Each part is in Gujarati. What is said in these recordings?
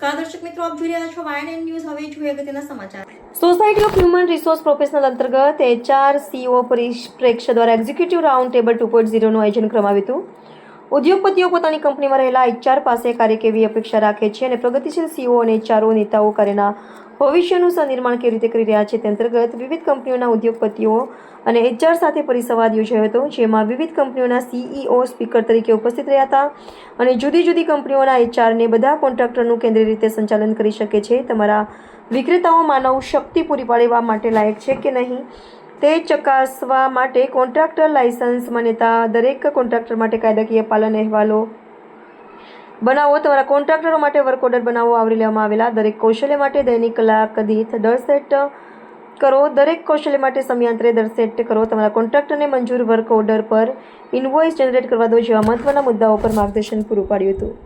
નમસ્કાર, દર્શક મિત્રો, આપ જોઈ રહ્યા છો વાયન ન્યૂઝ હવે જોઈએ અગત્યના સમાચાર. Society of human resource professional અંતર્ગત એચઆર સીઓ પરિપ્રેક્ષ્ય દ્વારા executive round table two point ઝીરોનું આયોજન કરવામાં આવ્યું હતું. ઉદ્યોગપતિઓ પોતાની કંપનીમાં રહેલા એચઆર પાસે કાર્ય કેવી અપેક્ષા રાખે છે અને પ્રગતિશીલ સીઓ અને એચઆરઓ નેતાઓ કાર્યના ભવિષ્યનું સનિર્માણ કેવી રીતે કરી રહ્યા છે તે અંતર્ગત વિવિધ કંપનીઓના ઉદ્યોગપતિઓ અને એચઆર સાથે પરિસંવાદ યોજાયો હતો, જેમાં વિવિધ કંપનીઓના સીઈઓ સ્પીકર તરીકે ઉપસ્થિત રહ્યા હતા અને જુદી જુદી કંપનીઓના એચઆરને બધા કોન્ટ્રાક્ટરનું કેન્દ્રીય રીતે સંચાલન કરી શકે છે. તમારા વિક્રેતાઓ માનવ શક્તિ પૂરી પાડવા માટે લાયક છે કે નહીં? તે ચકાસવા માટે કોન્ટ્રાક્ટર લાયસન્સ માન્યતા દરેક કોન્ટ્રાક્ટર માટે કાયદાકીય પાલન અહેવાલો બનાવો તમારા કોન્ટ્રાક્ટરો માટે વર્ક ઓર્ડર બનાવો. આવરી લેવામાં આવેલા દરેક કૌશલ્ય માટે દૈનિક કલાક દીઠ દર સેટ કરો. દરેક કૌશલ્ય માટે સમયાંતરે દર સેટ કરો. તમારા કોન્ટ્રાક્ટરને મંજૂર વર્ક ઓર્ડર પર ઇન્વોઇસ જનરેટ કરવા દો. જેવા મહત્વના મુદ્દાઓ પર માર્ગદર્શન પૂરું પાડ્યું હતું.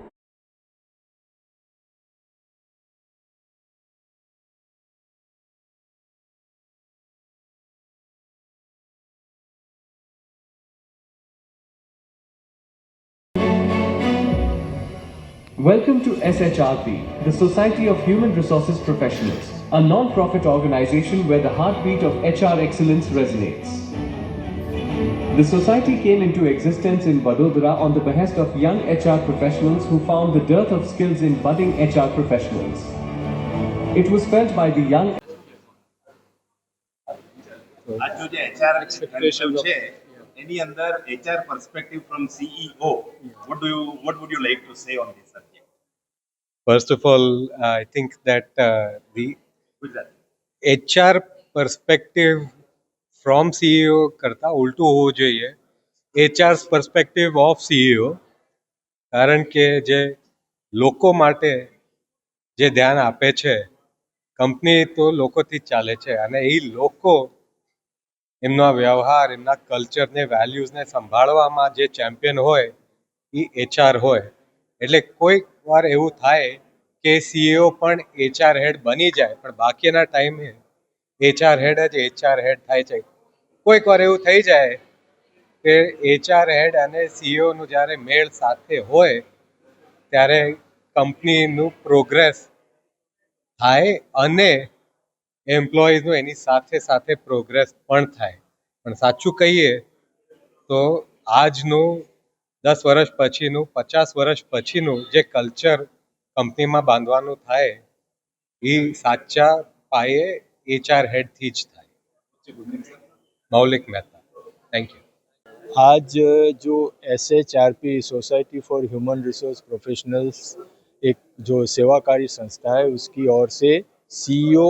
Welcome to SHRP, the Society of Human Resources Professionals, a non-profit organization where the heartbeat of HR excellence resonates. The society came into existence in Vadodara on the behest of young HR professionals who found the dearth of skills in budding HR professionals. It was felt by the young આજનું જે એચઆર કાર્યક્રમ છે એની અંદર HR perspective from CEO what do you what would you like to say on this subject First of all, I think that uh, the HR perspective from CEO કરતાં ઉલટું હોવું જોઈએ એચઆર perspective of CEO કારણ કે જે લોકો માટે જે ધ્યાન આપે છે કંપની તો લોકોથી જ ચાલે છે અને એ લોકો એમના વ્યવહાર એમના કલ્ચરને વેલ્યુઝને સંભાળવામાં જે ચેમ્પિયન હોય એ એચઆર હોય એટલે કોઈક વાર એવું થાય કે સીઈઓ પણ એચઆર હેડ બની જાય, પણ બાકીના ટાઈમે એચઆર હેડ જ એચઆર હેડ થાય છે. કોઈક વાર એવું થઈ જાય કે એચઆર હેડ અને સીઈઓનું જ્યારે મેળ સાથે હોય, ત્યારે કંપનીનું પ્રોગ્રેસ થાય અને એમ્પ્લોઈઝનું એની સાથે સાથે પ્રોગ્રેસ પણ થાય. પણ સાચું કહીએ તો આજનું દસ વર્ષ પછીનું પચાસ વર્ષ પછીનું જે કલ્ચર કંપનીમાં બાંધવાનું થાય એ સાચા પાયે એચઆર હેડથી જ થાય મૌલિક મહેતા થેન્ક યુ आज जो S H R P society for human resource professionals एक जो सेवाकारी संस्था है उसकी ओर से सीईओ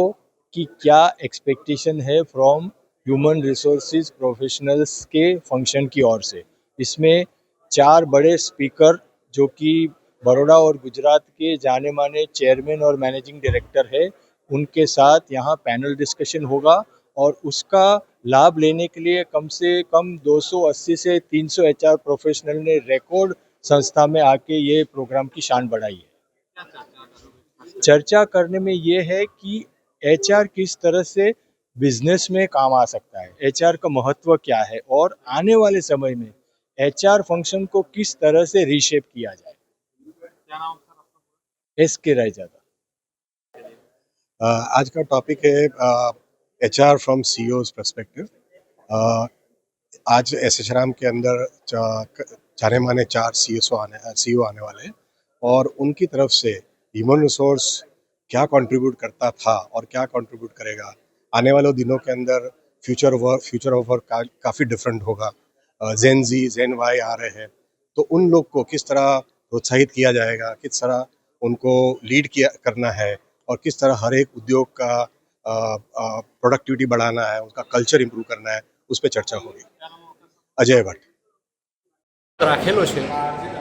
की क्या एक्सपेक्टेशन है फ्रॉम ह्यूमन रिसोर्सेज प्रोफेशनल्स के फंक्शन की ओर से इसमें चार बड़े स्पीकर जो कि बड़ोड़ा और गुजरात के जाने माने चेयरमैन और मैनेजिंग डायरेक्टर है, उनके साथ यहाँ पैनल डिस्कशन होगा और उसका लाभ लेने के लिए कम से कम 280 से 300 एचआर प्रोफेशनल ने रिकॉर्ड संस्था में आके ये प्रोग्राम की शान बढ़ाई है। चर्चा करने में ये है कि एचआर किस तरह से बिज़नेस में काम आ सकता है एचआर का महत्व क्या है और आने वाले समय में एचआर फ़ंक्शन को किस तरह से रीशेप किया जाए? एस के राय ज़्यादा अ, आज का टॉपिक है H R from COs perspective आज एस एच राम के अंदर जाने माने चार सी एस आने सीईओ आने वाले हैं और उनकी तरफ़ से ह्यूमन रिसोर्स क्या कंट्रीब्यूट करता था और क्या कंट्रीब्यूट करेगा? आने वाले दिनों के अंदर future work future of work का, काफ़ी डिफरेंट होगा। जेन जी जेन वाई आ रहे हैं तो उन लोग को किस तरह प्रोत्साहित किया जाएगा किस तरह उनको लीड किया करना है और किस तरह हर एक उद्योग का प्रोडक्टिविटी बढ़ाना है उनका कल्चर इम्प्रूव करना है उस पर चर्चा होगी अजय भट्ट રાખેલો છે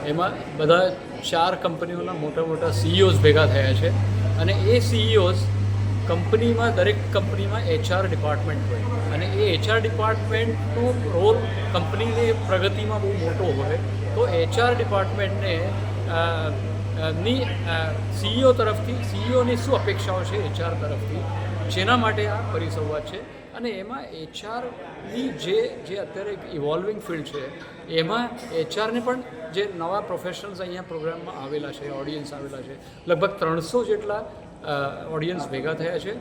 એમાં બધા ચાર કંપનીઓના મોટા મોટા સીઈઓઝ ભેગા થયા છે અને એ સીઈઓઝ કંપનીમાં દરેક કંપનીમાં એચઆર ડિપાર્ટમેન્ટ હોય અને એ એચઆર ડિપાર્ટમેન્ટનો રોલ કંપનીની પ્રગતિમાં બહુ મોટો હોય તો એચઆર ડિપાર્ટમેન્ટને ની સીઈઓ તરફથી સીઈઓની શું અપેક્ષાઓ છે એચઆર તરફથી? જેના માટે આ પરિસંવાદ છે. અને એમાં એચઆરની જે જે અત્યારે એક ઇવોલ્વિંગ ફિલ્ડ છે, એમાં એચઆરને પણ જે નવા પ્રોફેશનલ્સ અહીંયા પ્રોગ્રામમાં આવેલા છે ઓડિયન્સ આવેલા છે, લગભગ ત્રણસો જેટલા ઓડિયન્સ ભેગા થયા છે.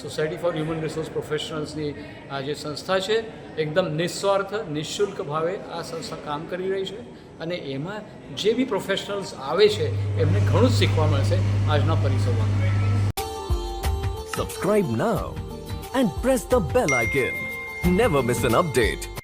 સોસાયટી ફોર હ્યુમન રિસોર્સ પ્રોફેશનલ્સની આ જે સંસ્થા છે, એકદમ નિસ્વાર્થ, નિઃશુલ્ક ભાવે આ સંસ્થા કામ કરી રહી છે અને એમાં જે બી પ્રોફેશનલ્સ આવે છે, એમને ઘણું જ શીખવા મળશે આજના પરિસરમાં subscribe now and press the bell icon never miss an update.